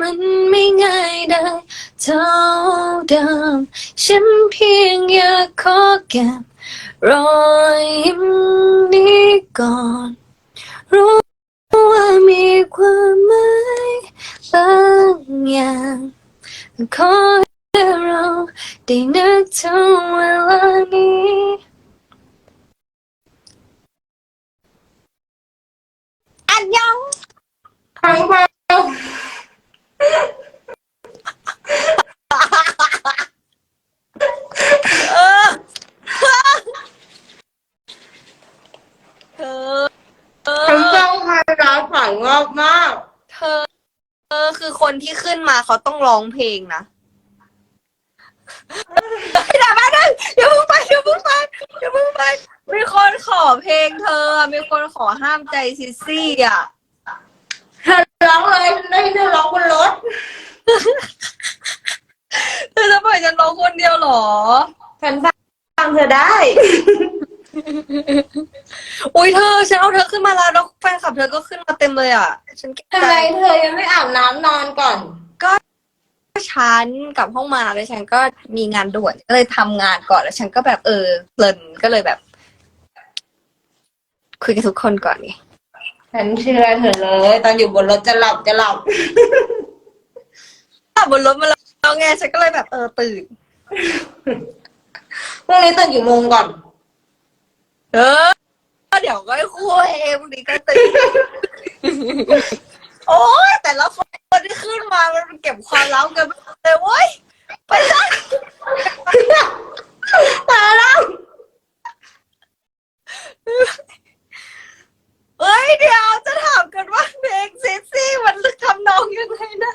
มันไม่ง่ายได้เท่าเดิม ฉันเพียงอยากขอเก็บรอยยิ้มนี้ก่อน รู้ว่ามีความหมายบางอย่างขอให้เราได้นึกถึงเวลานี้อันยองทั้งเบาเออ เธอ เอ ทั้ง อ เบาพาราฝัน งอกมาก เธอ เออ คือคนที่ขึ้นมาเขาต้องร้องเพลงนะไม่ได้มาได้อย่าเพิ่งไปอย่าเพิ่งไปอย่าเพิ่งไป มีคนขอเพลงเธอ มีคนขอห้ามใจซิสซี่อะ เธอร้องเลยได้เธอร้องบนรถ เธอจะปล่อยฉันร้องคนเดียวเหรอ ฉันฟังเธอได้ อุ้ยเธอ ฉันเอาเธอขึ้นมาแล้วแล้วแฟนคลับเธอก็ขึ้นมาเต็มเลยอะ ฉันเก็บทำใจไมเธอยังไม่อาบน้ำนอนก่อน ฉันกลับห้องมาแล้วฉันก็มีงานด่วนก็เลยทำงานก่อนแล้วฉันก็แบบเออเพลินก็เลยแบบ คุยกับทุกคนก่อนไงฉันเชื่อเธอเลย ตอนอยู่บนรถจะหลับจะหลับ ขับบนรถมาแล้วไงฉันก็เลยแบบเออตื่นพรุ่งนี้ตื่นกี่โมงก่อน เออ เดี๋ยวก็คุยพรุ่งนี้ก็ตื่นโอ้ยแต่ละคนที่ขึ้นมามันเก็บความลับกันเลยเว้ยไปเลยตายแล้วเอ้ย เดี๋ยวจะถามกันว่าเพลงเซ็กซี่มันทำนองยังไงนะ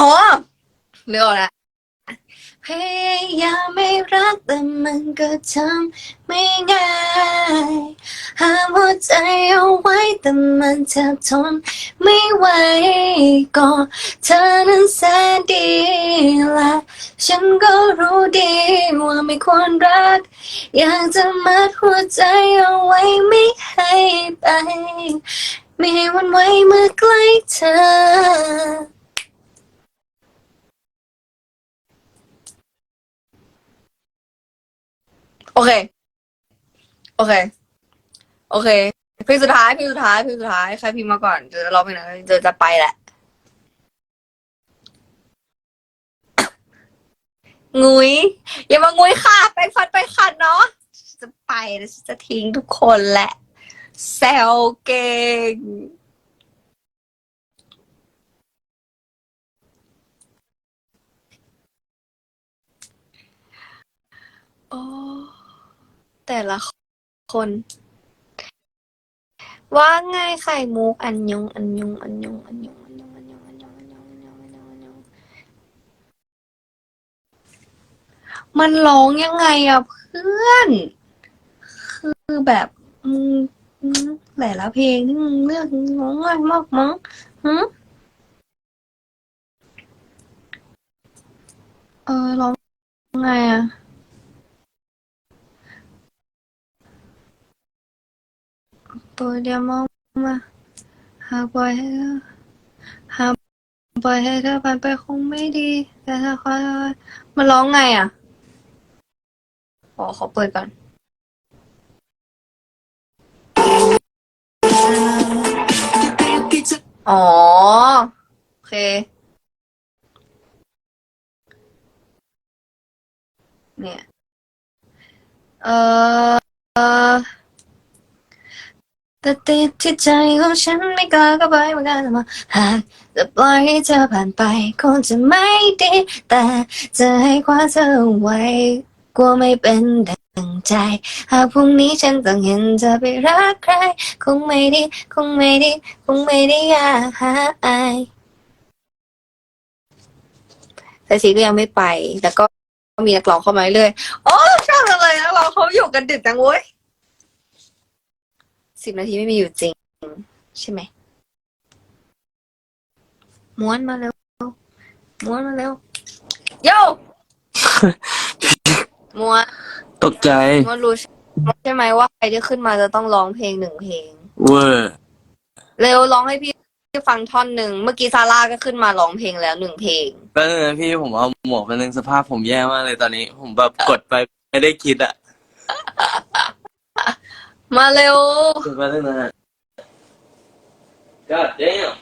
อ๋อเรื่องอะไร พยายามไม่รักแต่มันก็ทำไม่ง่ายห้ามหัวใจเอาไว้แต่มันแทบทนไม่ไหวก็เธอนั้นแสนดีและฉันก็รู้ดีว่าไม่ควรรัก อยากจะมัดหัวใจเอาไว้ไม่ให้ไป ไม่ให้วันไหวเมื่อใกล้เธอ โอเค โอเค โอเคเพลงสุดท้ายเพลงสุดท้ายเพลงสุดท้ายใครพิมพ์มาก่อนจะร้องเพลงไหนจะจะไปแหละ งุยอย่ามางุยค่ะ ไปฟันไปขัดเนาะจะไปแล้วจะทิ้งทุกคนแหละแซวเก่งโอ้ แต่ละคน ว่าไงไข่มุกอันยงอันยงอันยงอันยงอันยงอันยงอันยงอันยงอันยงอันยงอันยงมันร้องยังไงอะเพื่อน คือแบบมึงมึงแต่ละเพลงที่มึงเลือกร้องง่ายมากมั้งฮะเออร้องไงอะ ปล่อยเดี๋ยวมองมาหากปล่อยให้เธอหากปล่อยให้เธอผ่านไปคงไม่ดี แต่ถ้าคอยมันร้องไงอะขอขอเปิดก่อนอ๋อ โอเค เนี่ย เออ แต่ติดที่ใจของฉันไม่กล้าก็ไปเหมือนกันมาหากจะปล่อยให้เธอผ่านไปคงจะไม่ดี แต่จะให้คว้าเธอไว้กลัวไม่เป็นดังใจ หากพรุ่งนี้ฉันต้องเห็นเธอไปรักใคร คงไม่ดีคงไม่ดีคงไม่ได้อยากหาอายแต่ซีก็ยังไม่ไปแต่ก็มีนักร้องเข้ามาเรื่อยโอ้ชอบเลยนักร้องเขาอยู่กันดึกจังเว้ย สิบนาทีไม่มีอยู่จริง ใช่ไหมม้วนมาเร็วม้วนมาเร็วโยม้วนตกใจม้วนรู้ใช่ไหมว่าใครที่ขึ้นมาจะต้องร้องเพลงหนึ่งเพลง เวอร์เร็วร้องให้พี่ฟังท่อนหนึ่งเมื่อกี้ซาร่าก็ขึ้นมาร้องเพลงแล้วหนึ่งเพลงแป๊บนึงนะพี่ผมเอาหมวกไปนึงสภาพผมแย่มากเลยตอนนี้ ผมแบบกดไปไม่ได้คิดอะ มาเร็วกดไปนึงนะฮะ God damn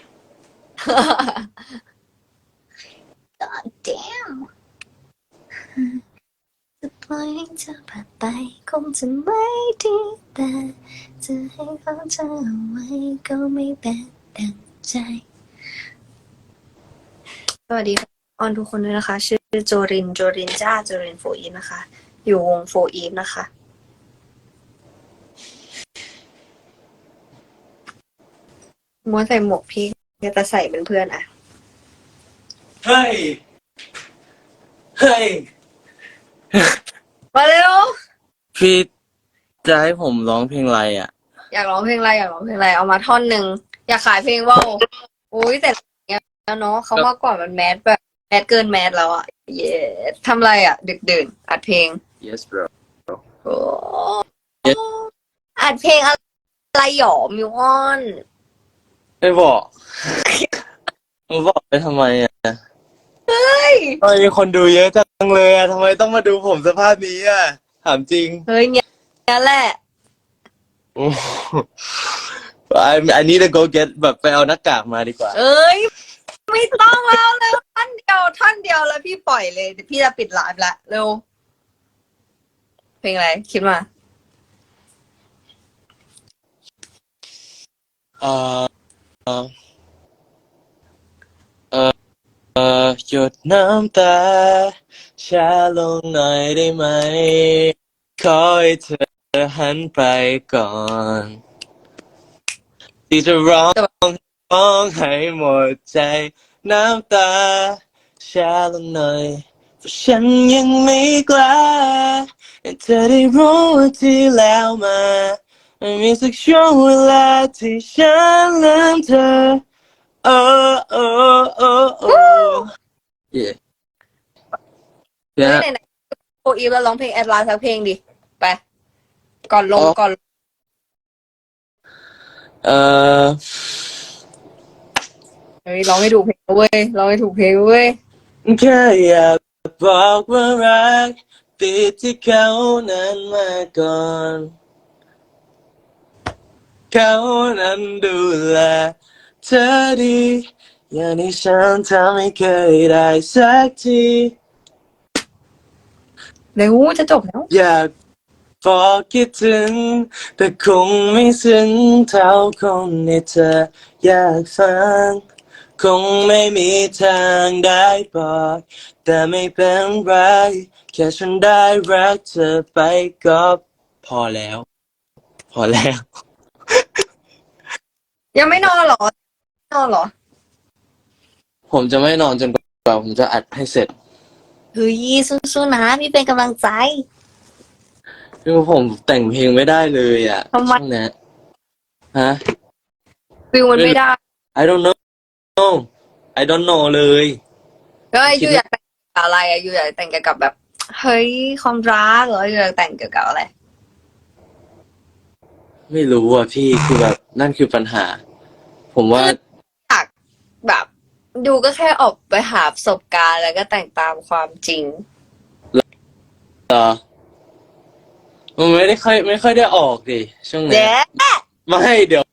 damn จะปล่อยให้เธอผ่านไปคงจะไม่ดีแต่จะให้เขาเธอเอาไว้ก็ไม่เป็นดังใจ สวัสดีออนทุกคนด้วยนะคะ ชื่อโจริน โจรินจ้า โจรินโฟอีฟนะคะ อยู่วงโฟอีฟนะคะ มัวใส่หมวกพี่จะใส่เป็นเพื่อนอะเฮ้ย เฮ้ย มาเร็ว พี่จะให้ผมร้องเพลงอะไรอะ อยากร้องเพลงอะไรอยากร้องเพลงอะไรเอามาท่อนหนึ่งอยากขายเพลงว่าวอุ้ยแต่เนี้ยแล้วเนาะเขามาก่อนมันแมสแบบแมสเกินแมสแล้วอะเย้ทำไรอะ ดึกดื่นอัดเพลง yes bro โอ้อัดเพลงอะไรหยอมิวออน ไม่บอกผมบอกไปทำไมอะเฮ้ยทำไมมีคนดูเยอะจังเลยอะทำไมต้องมาดูผมสภาพนี้อะ ถามจริงเฮ้ยเนี่ยเนี่ยแหละโอ้ I I need to go get แบบไปเอาหน้ากากมาดีกว่า เอ้ย ไม่ต้องแล้วเร็วท่อนเดียวท่อนเดียวแล้วพี่ปล่อยเลยเดี๋ยวพี่จะปิดไลฟ์ละเร็ว เพลงอะไร คิดมา เอ่อเอ่อเอ่อเอ่อห ยดน้ำตาช้าลงหน่อยได้ไหม ขอให้เธอหันไปก่อน ที่จะร้องร้องให้หมดใจ น้ำตาช้าลงหน่อยเพราะฉันยังไม่กล้าให้เธอได้รู้ว่าที่แล้วมาไม่มีสักช่วงเวลาที่ฉันลืมเธอโอ้โอ้ โอ้โอ้เย่เย่เฮ้ยไหนๆโฟอีฟแล้วร้องเพลงแอดลาสักเพลงดิ ไป ก่อนลงอ๋อ ก่อนลงเอ่อ เฮ้ยร้องให้ถูกเพลงเว้ยร้องให้ถูกเพลงเว้ยแค่อยากบอกว่ารักติดที่เขานั้นมาก่อน เขานั้นดูแลเธอดี อย่างที่ฉันทำไม่เคยได้สักที เร็วจะจบแล้ว อยากบอกคิดถึง แต่คงไม่ซึ้งเท่าคนที่เธออยากฟัง คงไม่มีทางได้บอก แต่ไม่เป็นไร แค่ฉันได้รักเธอไปก็พอแล้ว พอแล้ว ยังไม่นอนเหรอ นอนเหรอ ผมจะไม่นอนจนกว่าผมจะอัดให้เสร็จ เฮ้ยสู้ๆนะพี่เป็นกำลังใจ คือผมแต่งเพลงไม่ได้เลยอะทำไม ช่วงเนี้ยฮะ ฟิลมันไม่ได้ I don't know I don't know เลย ก็ไอ้คิยูดอว่ายากแต่งกับอะไรอะยูอยากแต่งเกี่ยวกับแบบ เฮ้ยความรักเหรอยูอยากแต่งเกี่ยวกับอะไร ไม่รู้อะพี่คือแบบนั่นคือปัญหา ผมว่าอยากแบบ ดูก็แค่ออกไปหาประสบการณ์แล้วก็แต่งตามความจริงเออมันไม่ได้ค่อยไม่ค่อยได้ออกดิช่วงเดเนี้ยะไม่เดี๋ยว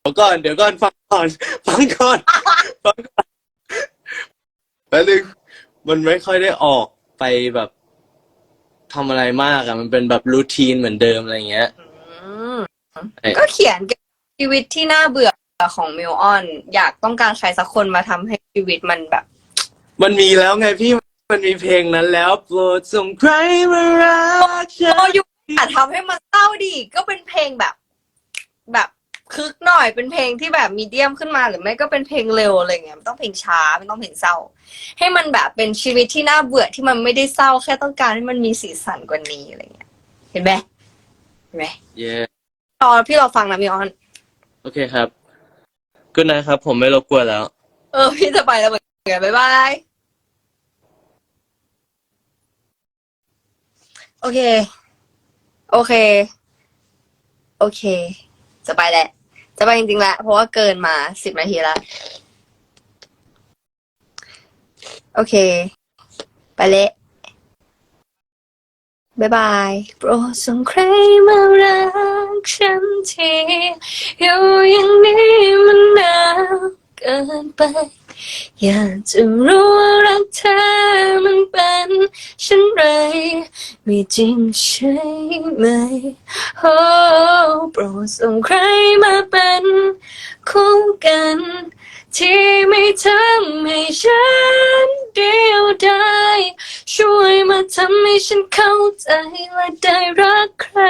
เดี๋ยวก่อนเดี๋ยวก่อนฟังก่อนฟังก่อนฟังก่อนแป๊บนึงมันไม่ค่อยได้ออกไปแบบทำอะไรมากอะมันเป็นแบบรูทีนเหมือนเดิมอะไรเงี้ย อืมเอ้ยก็เขียนเกี่ยวกับชีวิตที่น่าเบื่อ ของมิลออนอยากต้องการใครสักคนมาทำให้ชีวิตมันแบบ มันมีแล้วไงพี่มันมีเพลงนั้นแล้วโปรดส่งใครมารักฉัโอ้นยอย่าทำให้มันเศร้าดิก็เป็นเพลงแบบ แบบคึกหน่อยเป็นเพลงที่แบบมีเดียมขึ้นมาหรือไม่ก็เป็นเพลงเร็วอะไรเงี้ยมันต้องเพลงช้าไม่ต้องเพลงเศร้า ให้มันแบบเป็นชีวิตที่น่าเบื่อที่มันไม่ได้เศร้าแค่ต้องการให้มันมีสีสันกว่านี้อะไรเงี้ย เห็นไหมเห็นไหมเย้รอพี่รอฟังนะมิออน โอเคครับ ก็นะครับ ผมไม่รบกวนแล้ว เออ พี่จะไปแล้วเหมือนกันบ๊ายบาย โอเค โอเค โอเค จะไปแหละ จะไปจริงๆแล้วเพราะว่าเกินมาสิบนาทีแล้ว โอเค ไปเละ บายบาย โปรดส่งใครมารักฉันทีอยู่อย่างนี้มันหนาวเกินไป อยากจะรู้ว่ารักเธอมันเป็นเช่นไร ไม่จริงใช่ไหมโอ้โปรดส่งใครมาเป็นคู่กัน ที่ไม่ทำให้ฉันเดียวดาย ช่วยมาทำให้ฉันเข้าใจและได้รักใคร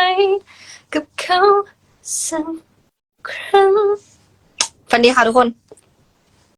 กับเขาสักครั้ง ฟันดีค่ะทุกคน